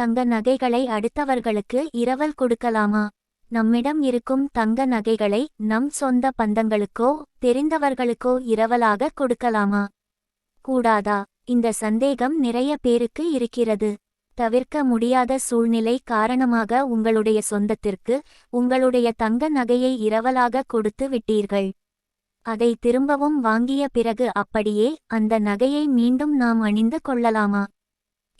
தங்க நகைகளை அடுத்தவர்களுக்கு இரவல் கொடுக்கலாமா? நம்மிடம் இருக்கும் தங்க நகைகளை நம் சொந்த பந்தங்களுக்கோ தெரிந்தவர்களுக்கோ இரவலாக கொடுக்கலாமா? கூடாதா? இந்த சந்தேகம் நிறைய பேருக்கு இருக்கிறது. தவிர்க்க முடியாத சூழ்நிலை காரணமாக உங்களுடைய சொந்தத்திற்கு உங்களுடைய தங்க நகையை இரவலாக கொடுத்து விட்டீர்கள். அதை திரும்பவும் வாங்கிய பிறகு அப்படியே அந்த நகையை மீண்டும் நாம் அணிந்து கொள்ளலாமா?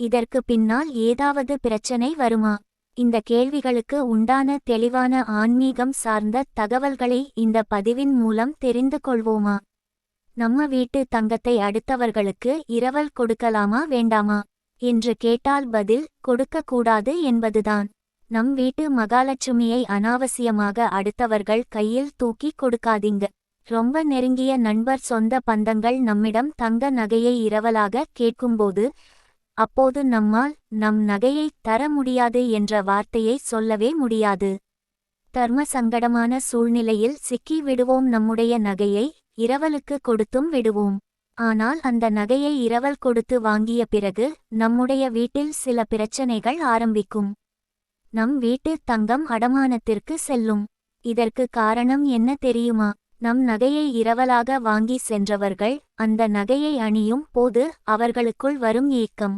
இதற்கு பின்னால் ஏதாவது பிரச்சனை வருமா? இந்த கேள்விகளுக்கு உண்டான தெளிவான ஆன்மீகம் சார்ந்த தகவல்களை இந்த பதிவின் மூலம் தெரிந்து கொள்வோமா? நம்ம வீட்டு தங்கத்தை அடுத்தவர்களுக்கு இரவல் கொடுக்கலாமா வேண்டாமா? என்று கேட்டால் பதில் கொடுக்கக்கூடாது என்பதுதான். நம் வீட்டு மகாலட்சுமியை அனாவசியமாக அடுத்தவர்கள் கையில் தூக்கி கொடுக்காதீங்க. ரொம்ப நெருங்கிய நண்பர் சொந்த பந்தங்கள் நம்மிடம் தங்க நகையை இரவலாக கேட்கும்போது அப்போது நம்மால் நம் நகையை தர முடியாது என்ற வார்த்தையை சொல்லவே முடியாது. தர்ம சங்கடமான சூழ்நிலையில் சிக்கி விடுவோம் நம்முடைய நகையை இரவலுக்கு கொடுத்தும் விடுவோம். ஆனால் அந்த நகையை இரவல் கொடுத்து வாங்கிய பிறகு நம்முடைய வீட்டில் சில பிரச்சனைகள் ஆரம்பிக்கும். நம் வீட்டு தங்கம் அடமானத்திற்கு செல்லும். இதற்கு காரணம் என்ன தெரியுமா? நம் நகையை இரவலாக வாங்கி சென்றவர்கள் அந்த நகையை அணியும் போது அவர்களுக்குள் வரும் ஏக்கம்.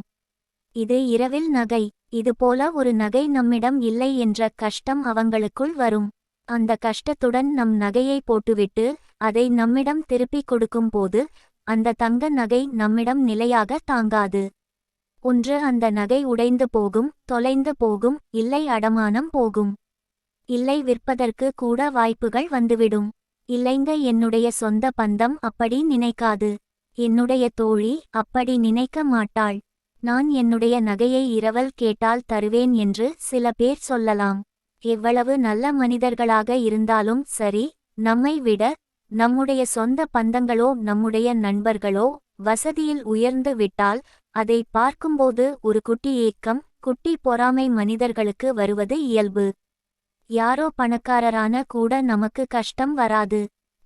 இது இரவில் நகை இதுபோல ஒரு நகை நம்மிடம் இல்லை என்ற கஷ்டம் அவங்களுக்குள் வரும். அந்த கஷ்டத்துடன் நம் நகையை போட்டுவிட்டு அதை நம்மிடம் திருப்பிக் கொடுக்கும்போது அந்த தங்க நகை நம்மிடம் நிலையாக தாங்காது. ஒன்று அந்த நகை உடைந்து போகும் தொலைந்து போகும் இல்லை அடமானம் போகும். இல்லை விற்பதற்கு கூட வாய்ப்புகள் வந்துவிடும். இல்லைங்க என்னுடைய சொந்த பந்தம் அப்படி நினைக்காது. என்னுடைய தோழி அப்படி நினைக்க மாட்டாள். நான் என்னுடைய நகையை இரவல் கேட்டால் தருவேன் என்று சில பேர் சொல்லலாம். எவ்வளவு நல்ல மனிதர்களாக இருந்தாலும் சரி நம்மை விட நம்முடைய சொந்த பந்தங்களோ நம்முடைய நண்பர்களோ வசதியில் உயர்ந்து விட்டால் அதை பார்க்கும்போது ஒரு குட்டி ஏக்கம் குட்டி பொறாமை மனிதர்களுக்கு வருவது இயல்பு. யாரோ பணக்காரரான கூட நமக்கு கஷ்டம் வராது.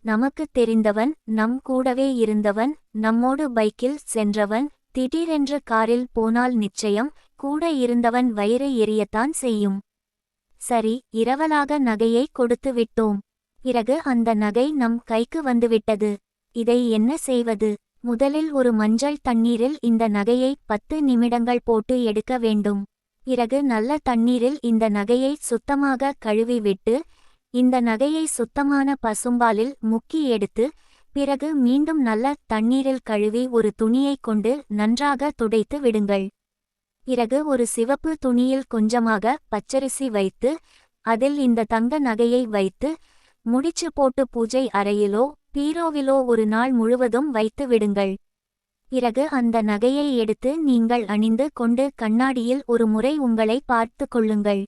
நமக்கு தெரிந்தவன் நம் கூடவே இருந்தவன் நம்மோடு பைக்கில் சென்றவன் திடீரென்று காரில் போனால் நிச்சயம் கூட இருந்தவன் வயிறு எரியத்தான் செய்யும். சரி இரவலாக நகையை கொடுத்து விட்டோம். பிறகு அந்த நகை நம் கைக்கு வந்துவிட்டது. இதை என்ன செய்வது? முதலில் ஒரு மஞ்சள் தண்ணீரில் இந்த நகையை பத்து நிமிடங்கள் போட்டு எடுக்க வேண்டும். பிறகு நல்ல தண்ணீரில் இந்த நகையை சுத்தமாக கழுவிவிட்டு இந்த நகையை சுத்தமான பசும்பாலில் முக்கி எடுத்து பிறகு மீண்டும் நல்ல தண்ணீரில் கழுவி ஒரு துணியைக் கொண்டு நன்றாக துடைத்து விடுங்கள். பிறகு ஒரு சிவப்பு துணியில் கொஞ்சமாக பச்சரிசி வைத்து அதில் இந்த தங்க நகையை வைத்து முடிச்சு போட்டு பூஜை அறையிலோ பீரோவிலோ ஒரு நாள் முழுவதும் வைத்து விடுங்கள். பிறகு அந்த நகையை எடுத்து நீங்கள் அணிந்து கொண்டு கண்ணாடியில் ஒரு முறை உங்களை பார்த்து கொள்ளுங்கள்.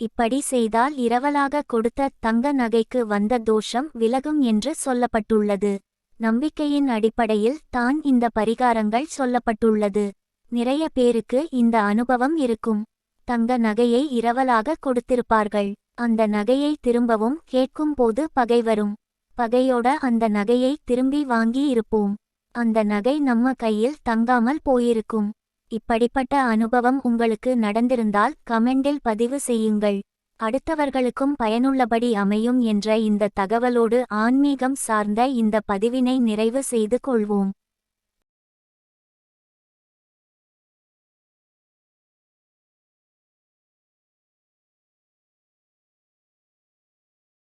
இப்படி செய்தால் இரவலாக கொடுத்த தங்க நகைக்கு வந்த தோஷம் விலகும் என்று சொல்லப்பட்டுள்ளது. நம்பிக்கையின் அடிப்படையில் தான் இந்த பரிகாரங்கள் சொல்லப்பட்டுள்ளது. நிறைய பேருக்கு இந்த அனுபவம் இருக்கும். தங்க நகையை இரவலாக கொடுத்திருப்பார்கள். அந்த நகையை திரும்பவும் கேட்கும்போது பகை வரும். பகையோட அந்த நகையை திரும்பி வாங்கி இருப்போம். அந்த நகை நம்ம கையில் தங்காமல் போயிருக்கும். இப்படிப்பட்ட அனுபவம் உங்களுக்கு நடந்திருந்தால் கமெண்டில் பதிவு செய்யுங்கள். அடுத்தவர்களுக்கும் பயனுள்ளபடி அமையும் என்ற இந்த தகவலோடு ஆன்மீகம் சார்ந்த இந்த பதிவினை நிறைவு செய்து கொள்வோம்.